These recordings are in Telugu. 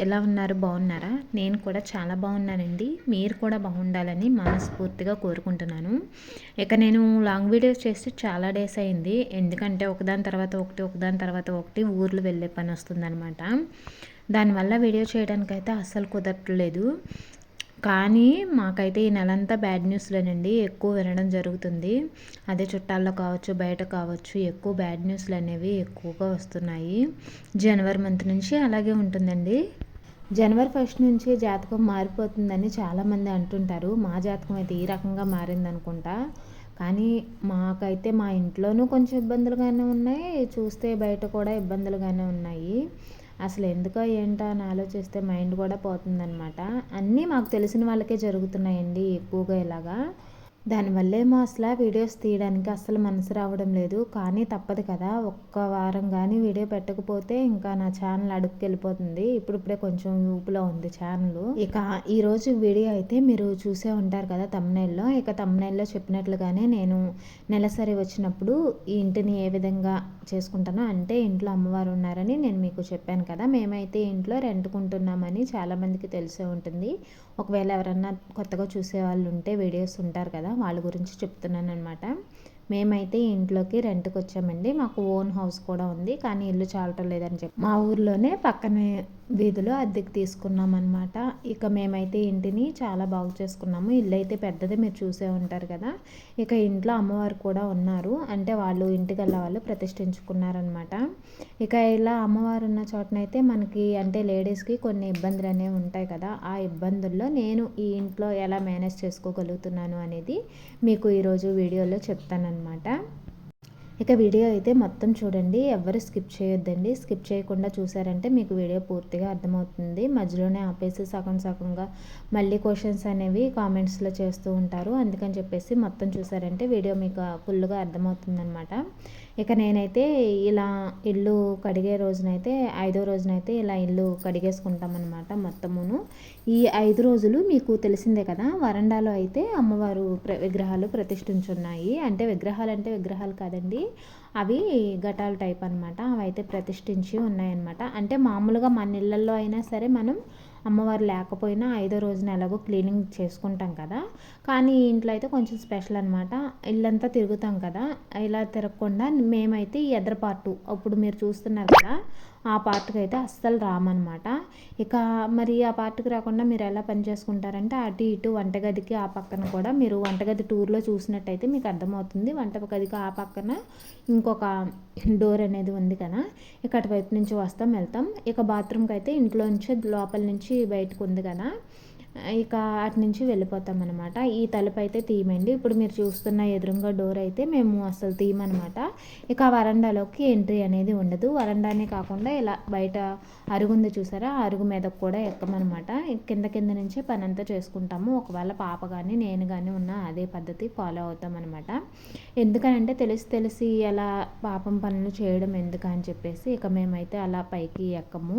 ఎలా ఉన్నారు? బాగున్నారా? నేను కూడా చాలా బాగున్నానండి. మీరు కూడా బాగుండాలని మనస్ఫూర్తిగా కోరుకుంటున్నాను. ఇక నేను లాంగ్ వీడియోస్ చేస్తే చాలా డేస్ అయింది. ఎందుకంటే ఒకదాని తర్వాత ఒకటి ఒకదాని తర్వాత ఒకటి ఊర్లు వెళ్ళే పని వస్తుందనమాట దానివల్ల వీడియో చేయడానికైతే అస్సలు కుదరట్లేదు. కానీ మాకైతే ఈ నెలంతా బ్యాడ్ న్యూస్లేనండి. ఎక్కువ వినడం జరుగుతుంది. అదే చుట్టాల్లో కావచ్చు బయట కావచ్చు ఎక్కువ బ్యాడ్ న్యూస్లు అనేవి ఎక్కువగా వస్తున్నాయి. జనవరి మంత్ నుంచి అలాగే ఉంటుందండి. జనవరి ఫస్ట్ నుంచి జాతకం మారిపోతుందని చాలామంది అంటుంటారు. మా జాతకం అయితే ఈ రకంగా మారిందనుకుంటా. కానీ మాకైతే మా ఇంట్లోనూ కొంచెం ఇబ్బందులుగానే ఉన్నాయి. చూస్తే బయట కూడా ఇబ్బందులుగానే ఉన్నాయి. అసలు ఎందుకో ఏంటో అని ఆలోచిస్తే మైండ్ కూడా పోతుందనమాట అన్నీ మాకు తెలిసిన వాళ్ళకే జరుగుతున్నాయండి ఎక్కువగా ఇలాగా. దానివల్లేమో అసలు వీడియోస్ తీయడానికి అస్సలు మనసు రావడం లేదు. కానీ తప్పదు కదా ఒక్క వారం కానీ వీడియో పెట్టకపోతే ఇంకా నా ఛానల్ అడుగుకి వెళ్ళిపోతుంది. ఇప్పుడిప్పుడే కొంచెం ఊపులో ఉంది ఛానల్. ఇక ఈరోజు వీడియో అయితే మీరు చూసే ఉంటారు కదా తమ్నైల్లో ఇక తమ్నైల్లో చెప్పినట్లుగానే నేను నెలసరి వచ్చినప్పుడు ఈ ఇంటిని ఏ విధంగా చేసుకుంటానో అంటే ఇంట్లో అమ్మవారు ఉన్నారని నేను మీకు చెప్పాను కదా. మేమైతే ఇంట్లో రెంట్కుంటున్నామని చాలామందికి తెలిసే ఉంటుంది. ఒకవేళ ఎవరన్నా కొత్తగా చూసే వాళ్ళు ఉంటే వీడియోస్ ఉంటారు కదా వాళ్ళ గురించి చెప్తున్నాను అనమాట మేమైతే ఇంట్లోకి రెంట్కి వచ్చామండి మాకు ఓన్ హౌస్ కూడా ఉంది. కానీ ఇల్లు చాలటం లేదని చెప్పి మా ఊర్లోనే పక్కనే వీధిలో అద్దెకి తీసుకున్నాం అనమాట ఇక మేమైతే ఇంటిని చాలా బాగు చేసుకున్నాము. ఇల్లు అయితే పెద్దది మీరు చూసే ఉంటారు కదా. ఇక ఇంట్లో అమ్మవారు కూడా ఉన్నారు. అంటే వాళ్ళు ఇంటికి వాళ్ళు ప్రతిష్ఠించుకున్నారనమాట ఇక ఇలా అమ్మవారు ఉన్న చోటనైతే మనకి అంటే లేడీస్కి కొన్ని ఇబ్బందులు అనేవి ఉంటాయి కదా. ఆ ఇబ్బందుల్లో నేను ఈ ఇంట్లో ఎలా మేనేజ్ చేసుకోగలుగుతున్నాను అనేది మీకు ఈరోజు వీడియోలో అనమాట ఇక వీడియో అయితే మొత్తం చూడండి ఎవరు స్కిప్ చేయొద్దండి. స్కిప్ చేయకుండా చూసారంటే మీకు వీడియో పూర్తిగా అర్థమవుతుంది. మధ్యలోనే ఆపేసి సగం సగంగా మళ్ళీ క్వశ్చన్స్ అనేవి కామెంట్స్లో చేస్తూ ఉంటారు. అందుకని చెప్పేసి మొత్తం చూసారంటే వీడియో మీకు ఫుల్గా అర్థమవుతుందనమాట ఇక నేనైతే ఇలా ఇల్లు కడిగే రోజునైతే ఐదో రోజునైతే ఇలా ఇల్లు కడిగేసుకుంటామన్నమాట మొత్తమును. ఈ ఐదు రోజులు మీకు తెలిసిందే కదా వరండాలో అయితే అమ్మవారు ప్ర విగ్రహాలు ప్రతిష్ఠించున్నాయి. అంటే విగ్రహాలు అంటే విగ్రహాలు కాదండి అవి ఘటాల టైప్ అనమాట అవి అయితే ప్రతిష్ఠించి ఉన్నాయన్నమాట. అంటే మామూలుగా మన ఇళ్ళల్లో అయినా సరే మనం అమ్మవారు లేకపోయినా ఐదో రోజున ఎలాగో క్లీనింగ్ చేసుకుంటాం కదా. కానీ ఇంట్లో అయితే కొంచెం స్పెషల్ అనమాట ఇల్లంతా తిరుగుతాం కదా. ఇలా తిరగకుండా మేమైతే ఈ ఎదర పార్టు అప్పుడు మీరు చూస్తున్నారు కదా ఆ పార్ట్కి అయితే అస్సలు రామన్నమాట ఇక మరి ఆ పార్ట్కి రాకుండా మీరు ఎలా పని చేసుకుంటారంటే అటు ఇటు వంటగదికి ఆ పక్కన కూడా మీరు వంటగది టూర్లో చూసినట్టయితే మీకు అర్థమవుతుంది. వంటగదికి ఆ పక్కన ఇంకొక డోర్ అనేది ఉంది కదా. ఇక అటువైపు నుంచి వస్తాం వెళ్తాం. ఇక బాత్రూమ్కి అయితే ఇంట్లో నుంచి లోపల నుంచి బయటకు ఉంది కదా. ఇక అటు నుంచి వెళ్ళిపోతాం అనమాట ఈ తలుపు అయితే తీయమండి. ఇప్పుడు మీరు చూస్తున్న ఎదురుగా డోర్ అయితే మేము అసలు తీయమనమాట ఇక వరండాలోకి ఎంట్రీ అనేది ఉండదు. వరండానే కాకుండా ఇలా బయట అరుగుంది చూసారా? అరుగు మీద కూడా ఎక్కమనమాట కింద కింద నుంచే పని అంతా చేసుకుంటాము. ఒకవేళ పాప కానీ నేను కానీ ఉన్న అదే పద్ధతి ఫాలో అవుతాం అనమాట ఎందుకనంటే తెలిసి తెలిసి అలా పాపం పనులు చేయడం ఎందుకని చెప్పేసి ఇక మేమైతే అలా పైకి ఎక్కము.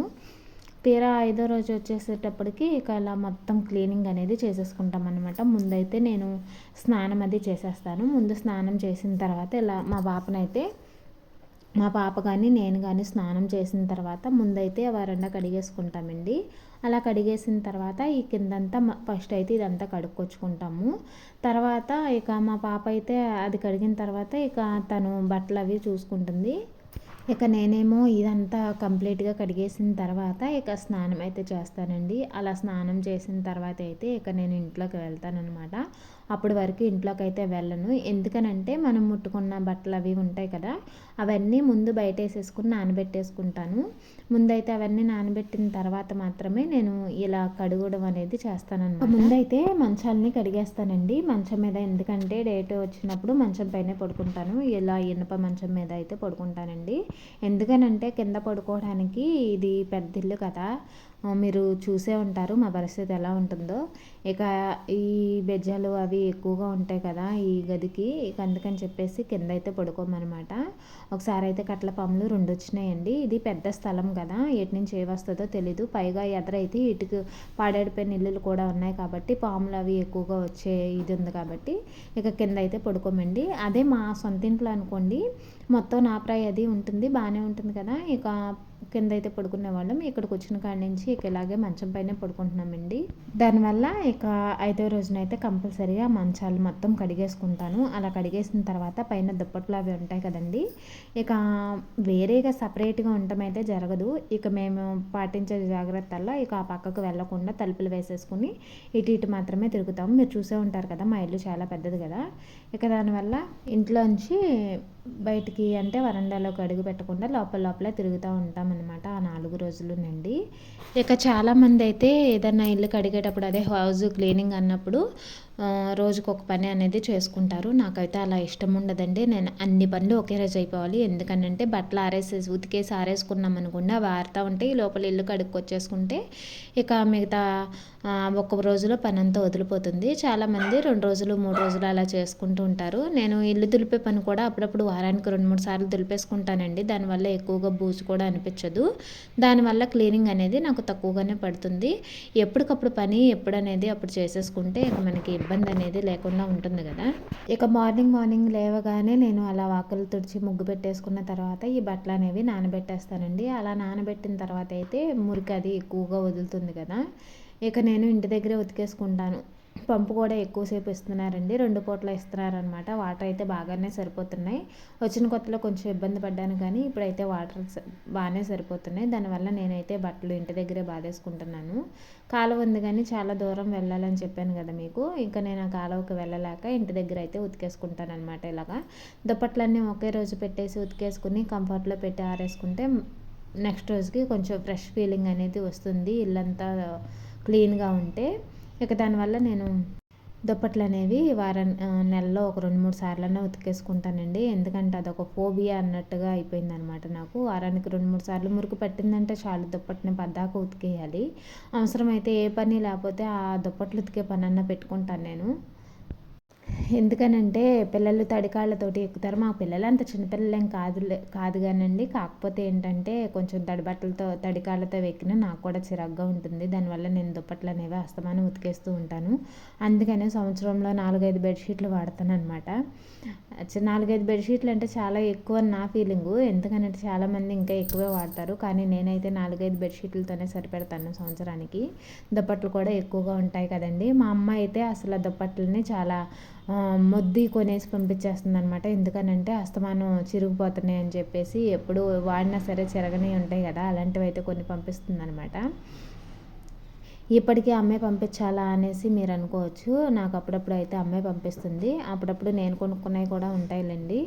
తీరా ఐదో రోజు వచ్చేసేటప్పటికి ఇక ఇలా మొత్తం క్లీనింగ్ అనేది చేసేసుకుంటాం అనమాట ముందైతే నేను స్నానం అది చేసేస్తాను. ముందు స్నానం చేసిన తర్వాత ఇలా మా పాపనైతే మా పాప కానీ నేను కానీ స్నానం చేసిన తర్వాత ముందైతే వరండా కడిగేసుకుంటామండి. అలా కడిగేసిన తర్వాత ఈ కిందంతా ఫస్ట్ అయితే ఇదంతా కడుక్కొచ్చుకుంటాము. తర్వాత ఇక మా పాప అయితే అది కడిగిన తర్వాత ఇక తను బట్టలు అవి చూసుకుంటుంది. ఇక నేనేమో ఇదంతా కంప్లీట్గా కడిగేసిన తర్వాత ఇక స్నానం అయితే చేస్తానండి. అలా స్నానం చేసిన తర్వాత అయితే ఇక నేను ఇంట్లోకి వెళ్తాననమాట అప్పటి వరకు ఇంట్లోకి అయితే వెళ్ళను. ఎందుకనంటే మనం ముట్టుకున్న బట్టలు అవి ఉంటాయి కదా అవన్నీ ముందు బయట వేసేసుకుని నానబెట్టేసుకుంటాను. ముందైతే అవన్నీ నానబెట్టిన తర్వాత మాత్రమే నేను ఇలా కడుగడం అనేది చేస్తానన్నమాట. ముందైతే మంచాలని కడిగేస్తానండి. మంచం మీద ఎందుకంటే డేట్ వచ్చినప్పుడు మంచం పైనే పడుకుంటాను. ఇలా ఇనుప మంచం మీద అయితే పడుకుంటానండి. ఎందుకనంటే కింద పడుకోవడానికి ఇది పెద్ద ఇల్లు కదా మీరు చూసే ఉంటారు. మా పరిస్థితి ఎలా ఉంటుందో. ఇక ఈ బెజ్జాలు అవి ఎక్కువగా ఉంటాయి కదా ఈ గదికి. ఇక అందుకని చెప్పేసి కింద అయితే పడుకోమన్నమాట. ఒకసారి అయితే కట్ల పాములు రెండు వచ్చినాయండి ఇది పెద్ద స్థలం కదా. ఎటు నుంచి ఏ వస్తుందో తెలీదు. పైగా ఎదరైతే ఇటుకు పాడేడిపోయిన ఇల్లులు కూడా ఉన్నాయి కాబట్టి పాములు అవి ఎక్కువగా వచ్చే ఇది ఉంది కాబట్టి ఇక కింద అయితే పడుకోమండి. అదే మా సొంత ఇంట్లో అనుకోండి. మొత్తం నాప్రాయ అది ఉంటుంది. బాగానే ఉంటుంది కదా. ఇక కింద అయితే పడుకునే వాళ్ళం ఇక్కడికి వచ్చిన కాడి నుంచి ఇక ఇలాగే మంచం పైన పడుకుంటున్నామండి. దానివల్ల ఇక ఐదో రోజునైతే కంపల్సరీగా మంచాలు మొత్తం కడిగేసుకుంటాను. అలా కడిగేసిన తర్వాత పైన దుప్పట్లు అవి ఉంటాయి కదండి. ఇక వేరేగా సపరేట్గా ఉండటం అయితే జరగదు. ఇక మేము పాటించే జాగ్రత్తల్లో ఇక ఆ పక్కకు వెళ్ళకుండా తలుపులు వేసేసుకుని ఇటు ఇటు మాత్రమే తిరుగుతాము. మీరు చూసే ఉంటారు కదా మా ఇల్లు చాలా పెద్దది కదా. ఇక దానివల్ల ఇంట్లోంచి బయటికి అంటే వరండాలోకి అడుగు పెట్టకుండా లోపల లోపల తిరుగుతూ ఉంటాం. అనమాట ఆ నాలుగు రోజులు నుండి. ఇక చాలామంది అయితే ఏదన్నా ఇల్లు కడిగేటప్పుడు అదే హౌస్ క్లీనింగ్ అన్నప్పుడు రోజుకు ఒక పని అనేది చేసుకుంటారు. నాకైతే అలా ఇష్టం ఉండదండి. నేను అన్ని పనులు ఒకే రోజు అయిపోవాలి. ఎందుకంటే బట్టలు ఆరేసేసి ఉతికేసి ఆరేసుకున్నాం అనుకోండి అవి ఆరుతూ ఉంటే ఈ లోపల ఇల్లు కడుక్కొచ్చేసుకుంటే ఇక మిగతా ఒక్క రోజులో పని అంతా వదిలిపోతుంది. చాలామంది రెండు రోజులు మూడు రోజులు అలా చేసుకుంటూ ఉంటారు. నేను ఇల్లు దులిపే పని కూడా అప్పుడప్పుడు వారానికి రెండు మూడు సార్లు దులిపేసుకుంటానండి. దానివల్ల ఎక్కువగా బూజు కూడా అనిపించదు. దానివల్ల క్లీనింగ్ అనేది నాకు తక్కువగానే పడుతుంది. ఎప్పటికప్పుడు పని ఎప్పుడనేది అప్పుడు చేసేసుకుంటే ఇక మనకి ఇబ్బంది అనేది లేకుండా ఉంటుంది కదా. ఇక మార్నింగ్ మార్నింగ్ లేవగానే నేను అలా వాకలు తుడిచి ముగ్గు పెట్టేసుకున్న తర్వాత ఈ బట్టలు అనేవి నానబెట్టేస్తానండి. అలా నానబెట్టిన తర్వాత అయితే మురికి అది ఎక్కువగా వదులుతుంది కదా. ఇక నేను ఇంటి దగ్గరే ఉతికేసుకుంటాను. పంపు కూడా ఎక్కువసేపు ఇస్తున్నారండి. రెండు పూట్ల ఇస్తున్నారనమాట. వాటర్ అయితే బాగానే సరిపోతున్నాయి. వచ్చిన కొత్తలో కొంచెం ఇబ్బంది పడ్డాను కానీ ఇప్పుడైతే వాటర్ బాగానే సరిపోతున్నాయి. దానివల్ల నేనైతే బట్టలు ఇంటి దగ్గరే బాధేసుకుంటున్నాను. కాలువ ఉంది కానీ చాలా దూరం వెళ్ళాలని చెప్పాను కదా మీకు. ఇంకా నేను ఆ కాలువకి వెళ్ళలేక ఇంటి దగ్గర అయితే ఉతికేసుకుంటాను అనమాట ఇలాగా. దుప్పట్లన్నీ ఒకే రోజు పెట్టేసి ఉతికేసుకుని కంఫర్ట్లో పెట్టి ఆరేసుకుంటే నెక్స్ట్ రోజుకి కొంచెం ఫ్రెష్ ఫీలింగ్ అనేది వస్తుంది. ఇల్లంతా క్లీన్గా ఉంటే ఇక దానివల్ల నేను దుప్పట్లు అనేవి వారం నెలలో ఒక రెండు మూడు సార్లనే ఉతికేసుకుంటానండి. ఎందుకంటే అదొక ఫోబియా అన్నట్టుగా అయిపోయింది అనమాట నాకు. వారానికి రెండు మూడు సార్లు మురికి పట్టిందంటే చాలు దుప్పట్ని పద్దాక ఉతికేయాలి. అవసరమైతే ఏ పని లేకపోతే ఆ దుప్పట్లు ఉతికే పని అన్న పెట్టుకుంటాను నేను. ఎందుకనంటే పిల్లలు తడికాళ్ళతోటి ఎక్కుతారు. మా పిల్లలు అంత చిన్నపిల్లలేం కాదు కాదు కానండి కాకపోతే ఏంటంటే కొంచెం తడిబట్టలతో తడికాళ్ళతో ఎక్కిన నాకు కూడా చిరాగ్గా ఉంటుంది. దానివల్ల నేను దుప్పట్లు అనేవి అస్తమానం ఉతికేస్తూ ఉంటాను. అందుకనే సంవత్సరంలో నాలుగైదు బెడ్షీట్లు వాడతాను అనమాట నాలుగైదు బెడ్షీట్లు అంటే చాలా ఎక్కువ నా ఫీలింగు. ఎందుకనంటే చాలామంది ఇంకా ఎక్కువే వాడతారు. కానీ నేనైతే నాలుగైదు బెడ్షీట్లతోనే సరిపెడతాను సంవత్సరానికి. దుప్పట్లు కూడా ఎక్కువగా ఉంటాయి కదండి. మా అమ్మ అయితే అసలు ఆ దుప్పట్లని చాలా మొద్ది కొనేసి పంపించేస్తుంది అనమాట ఎందుకనంటే అస్తమానం చిరిగిపోతున్నాయి అని చెప్పేసి ఎప్పుడు వాడినా సరే చిరగని ఉంటాయి కదా అలాంటివి అయితే కొన్ని పంపిస్తుంది అనమాట ఇప్పటికీ అమ్మే పంపించాలా అనేసి మీరు అనుకోవచ్చు. నాకు అప్పుడప్పుడు అయితే అమ్మే పంపిస్తుంది. అప్పుడప్పుడు నేను కొనుక్కున్నవి కూడా ఉంటాయిలేండి.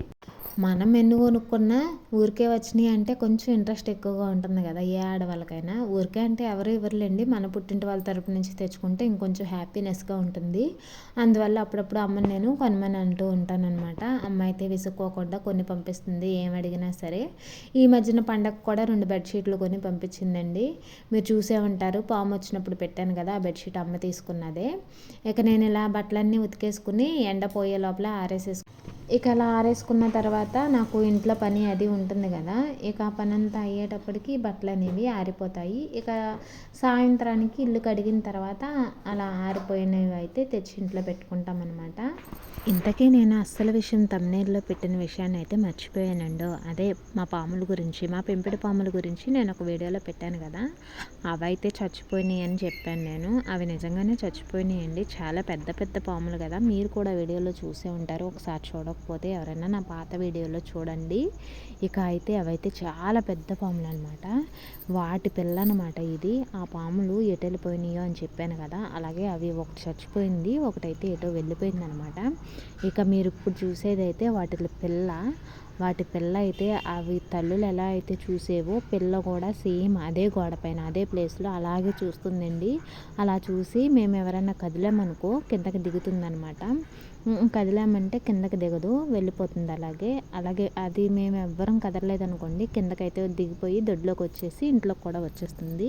మనం ఎన్ని కొనుక్కున్నా ఊరికే వచ్చినాయి అంటే కొంచెం ఇంట్రెస్ట్ ఎక్కువగా ఉంటుంది కదా ఏ ఆడవాళ్ళకైనా. ఊరికే అంటే ఎవరు ఇవ్వరులేండి. మన పుట్టింటి వాళ్ళ తరపు నుంచి తెచ్చుకుంటే ఇంకొంచెం హ్యాపీనెస్గా ఉంటుంది. అందువల్ల అప్పుడప్పుడు అమ్మని నేను కొనమని అంటూ ఉంటానన్నమాట. అమ్మ అయితే విసుక్కోకుండా కొన్ని పంపిస్తుంది ఏం అడిగినా సరే. ఈ మధ్యన పండగ కూడా రెండు బెడ్షీట్లు కొని పంపించిందండి. మీరు చూసే ఉంటారు పాము వచ్చినప్పుడు పెట్టి పెట్టాను కదా ఆ బెడ్షీట్ అమ్మ తీసుకున్నదే. ఇక నేను ఇలా బట్టలన్నీ ఉతికేసుకుని ఎండ పోయే లోపల ఆరేసేసుకు ఇక అలా ఆరేసుకున్న తర్వాత నాకు ఇంట్లో పని అది ఉంటుంది కదా ఇక ఆ పని అంతా అయ్యేటప్పటికి బట్టలు అనేవి ఆరిపోతాయి. ఇక సాయంత్రానికి ఇల్లు కడిగిన తర్వాత అలా ఆరిపోయినవి అయితే తెచ్చి ఇంట్లో పెట్టుకుంటాం అనమాట ఇంతకీ నేను అస్సలు విషయం తమ్నేల్లో పెట్టిన విషయాన్ని అయితే మర్చిపోయానండో. అదే మా పాముల గురించి మా పెంపిడి పాముల గురించి నేను ఒక వీడియోలో పెట్టాను కదా అవి అయితే చచ్చిపోయినాయి అని చెప్పాను నేను. అవి నిజంగానే చచ్చిపోయినాయండి. చాలా పెద్ద పెద్ద పాములు కదా. మీరు కూడా వీడియోలో చూసే ఉంటారు. ఒకసారి చూడకపోతే ఎవరైనా నా పాత వీడియోలో చూడండి. ఇక అయితే అవైతే చాలా పెద్ద పాములు అనమాట వాటి పిల్ల అనమాట ఇది. ఆ పాములు ఎటు వెళ్ళిపోయినాయో అని చెప్పాను కదా. అలాగే అవి ఒకటి చచ్చిపోయింది ఒకటైతే ఎటో వెళ్ళిపోయింది అనమాట ఇక మీరు ఇప్పుడు చూసేదైతే వాటి పిల్ల వాటి పిల్ల అయితే అవి తల్లులు ఎలా అయితే చూసేవో పిల్ల కూడా సేమ్ అదే గోడపైన అదే ప్లేస్లో అలాగే చూస్తుందండి. అలా చూసి మేము ఎవరైనా కదిలామనుకో కిందకి దిగుతుందనమాట. కదిలామంటే కిందకి దిగదు వెళ్ళిపోతుంది అలాగే. అలాగే అది మేము ఎవ్వరం కదలలేదనుకోండి కిందకైతే దిగిపోయి దొడ్లోకి వచ్చేసి ఇంట్లోకి కూడా వచ్చేస్తుంది.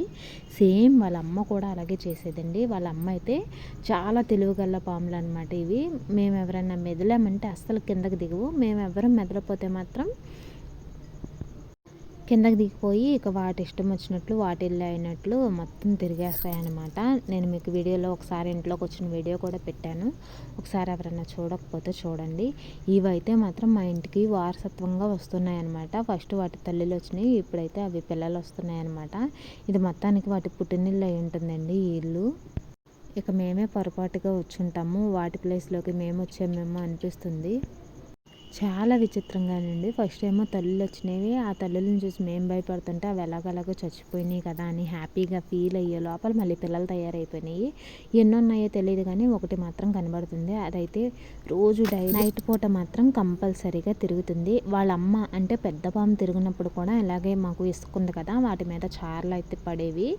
సేమ్ వాళ్ళ అమ్మ కూడా అలాగే చేసేదండి. వాళ్ళ అమ్మ అయితే చాలా తెలివిగల పాములు అనమాట ఇవి. మేము ఎవరైనా మెదలామంటే అస్సలు కిందకి దిగవు. మేము ఎవరం మెదలపోతే మాత్రం కిందకి దిగిపోయి ఇక వాటి ఇష్టం వచ్చినట్లు వాటి ఇల్లు అయినట్లు మొత్తం తిరిగేస్తాయి అనమాట నేను మీకు వీడియోలో ఒకసారి ఇంట్లోకి వచ్చిన వీడియో కూడా పెట్టాను. ఒకసారి ఎవరైనా చూడకపోతే చూడండి. ఇవైతే మాత్రం మా ఇంటికి వారసత్వంగా వస్తున్నాయి అనమాట ఫస్ట్ వాటి తల్లిలు వచ్చినాయి ఇప్పుడైతే అవి పిల్లలు వస్తున్నాయి అనమాట ఇది మొత్తానికి వాటి పుట్టినిల్లు అయి ఉంటుందండి ఈ ఇల్లు. ఇక మేమే పొరపాటుగా వచ్చుంటాము. వాటి ప్లేస్లోకి మేము వచ్చామేమో అనిపిస్తుంది. చాలా విచిత్రంగానండి. ఫస్ట్ ఏమో తల్లులు వచ్చినవి ఆ తల్లులను చూసి మేము భయపడుతుంటే అవి ఎలాగలాగో చచ్చిపోయినాయి కదా అని హ్యాపీగా ఫీల్ అయ్యే లోపల మళ్ళీ పిల్లలు తయారైపోయినాయి. ఎన్ని ఉన్నాయో తెలియదు కానీ ఒకటి మాత్రం కనబడుతుంది. అదైతే రోజు డై నైట్ పూట మాత్రం కంపల్సరీగా తిరుగుతుంది. వాళ్ళ అమ్మ అంటే పెద్ద పాము తిరిగినప్పుడు కూడా ఇలాగే మాకు ఇసుకుంది కదా వాటి మీద చార్లు అయితే పడేవి.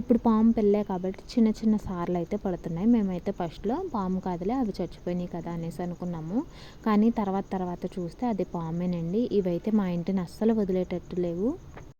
ఇప్పుడు పాము పెళ్ళే కాబట్టి చిన్న చిన్న సార్లు అయితే పడుతున్నాయి. మేమైతే ఫస్ట్లో పాము కాదులే అవి చచ్చిపోయినాయి కదా అనేసి అనుకున్నాము. కానీ తర్వాత తర్వాత చూస్తే అది పామేనండి. ఇవైతే మా ఇంటిని అస్సలు వదిలేటట్టు లేవు.